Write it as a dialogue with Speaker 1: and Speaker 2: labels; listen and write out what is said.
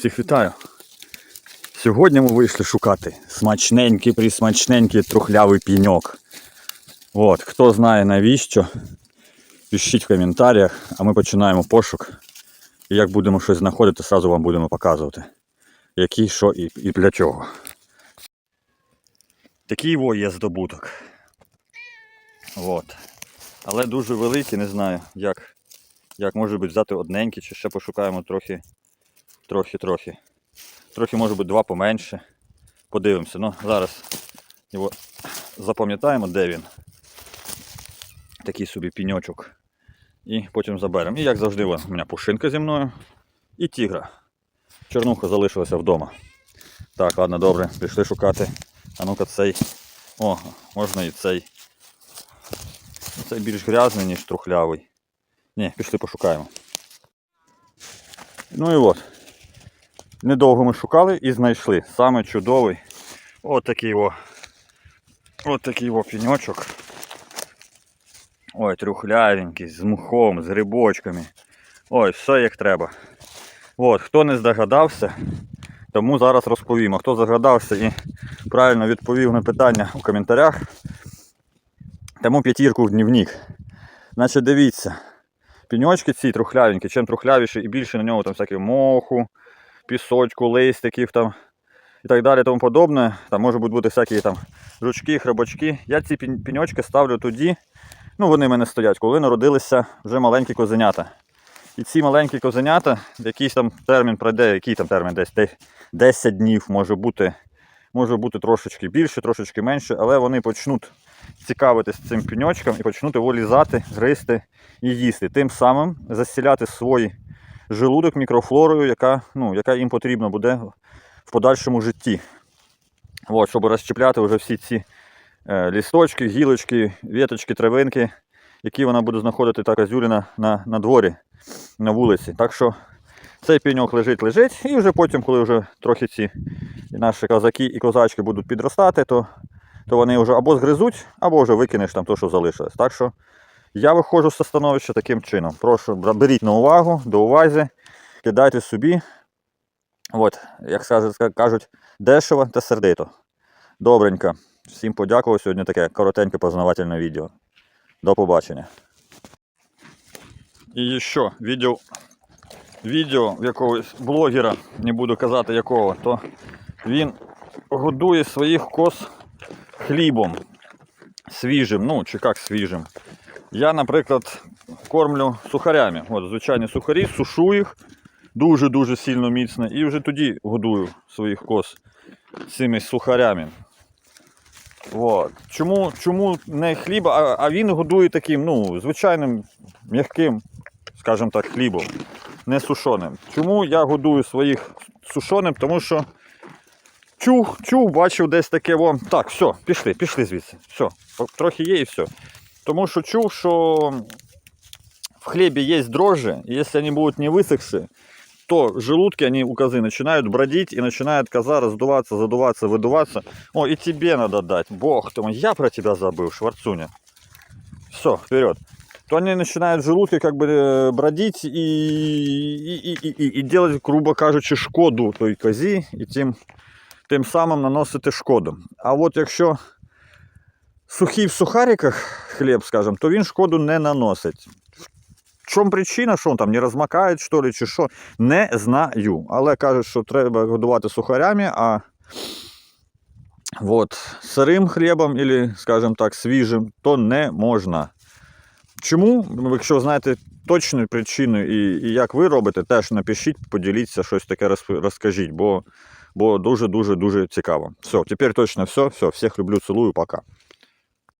Speaker 1: Всіх вітаю. Сьогодні ми вийшли шукати смачненький, присмачненький трухлявий піньок. От, хто знає навіщо, пишіть в коментарях, а ми починаємо пошук. І як будемо щось знаходити, одразу вам будемо показувати. Який, що і, і для чого. Такий во є здобуток. От. Але дуже великий, не знаю, як, як може бути взяти одненький, чи ще пошукаємо трохи трохи, трохи. Може бути два поменше. Подивимося. Ну, зараз його запам'ятаємо, де він. Такий собі піньочок. І потім заберемо. І як завжди, у мене пушинка зі мною і тігра. Чорнуха залишилася вдома. Так, ладно, добре, пішли шукати. А ну-ка цей. О, можна і цей. Цей більш грязний, ніж трухлявий. Ні, пішли пошукаємо. Ну і от. Недовго ми шукали і знайшли. Саме чудовий. От такий о. От такий о піньочок. Ой, трухлявенький, з мухом, з грибочками. Ой, все як треба. От, хто не здогадався, тому зараз розповім. А хто здогадався і правильно відповів на питання у коментарях, тому п'ятірку в дневник. Значить, дивіться. Піньочки ці трухлявенькі, чим трухлявіші і більше на нього там всяке моху, пісочку, листиків там і так далі тому подобне. Там можуть бути всякі там жучки, храбочки. Я ці піньочки ставлю тоді, ну вони в мене стоять, коли народилися вже маленькі козенята. І ці маленькі козенята, якийсь там термін пройде, який там термін десь 10 днів може бути, може бути трошечки більше, трошечки менше, але вони почнуть цікавитись цим піньочком і почнуть його лізати, гризти і їсти. Тим самим засіляти свій желудок мікрофлорою, яка, ну, яка їм потрібна буде в подальшому житті. От, щоб розчіпляти вже всі ці е, лісточки, гілочки, віточки, травинки, які вона буде знаходити та козюліна на, на дворі, на вулиці. Так що цей пеньок лежить, лежить, і вже потім, коли вже трохи ці наші козаки і козачки будуть підростати, то, то вони вже або згризуть, або вже викинеш там те, що залишилось. Так що я виходжу з становища таким чином. Прошу, беріть на увагу, до уваги, кидайте собі. От, як кажуть, дешево та сердито. Добренько. Всім подякував. Сьогодні таке коротеньке познавательне відео. До побачення. І ще відео, відео якогось блогера, не буду казати якого, то він годує своїх коз хлібом свіжим, ну чи як свіжим. Я, наприклад, кормлю сухарями. От звичайні сухарі, сушу їх дуже-дуже сильно міцно і вже тоді годую своїх коз цими сухарями. От. Чому, чому не хліб, а, а він годує таким, ну, звичайним м'яким, скажімо так, хлібом, не сушоним. Чому я годую своїх сушоним? Тому що чув, чув, бачив десь таке. Во. Так, все, пішли, пішли звідси. Все, трохи є і все. Тому що чув, що в хлебе есть дрожжи, и если они будут не высохшие, то желудки, они у козы начинают бродить и начинает коза раздуваться, задуваться, выдуваться. О, и тебе надо дать. Бог ты мой, я про тебя забыл, Шварцуня. Все, вперед. То они начинают желудки как бы э, бродить и, и, и, и, і делать, грубо кажучи, шкоду той козі, і тим, тим самим наносити шкоду. А от якщо сухий в сухариках хліб, скажімо, то він шкоду не наносить. В чому причина, що він там не розмакає, що ли, чи що, не знаю. Але кажуть, що треба годувати сухарями, а от, сирим хлібом, або, скажімо так, свіжим, то не можна. Чому? Ну, Якщо знаєте точну причину і, і як ви робите, теж напишіть, поділіться, щось таке розкажіть, бо, бо дуже-дуже дуже цікаво. Все, тепер точно все. Все, всіх люблю, цілую, пока.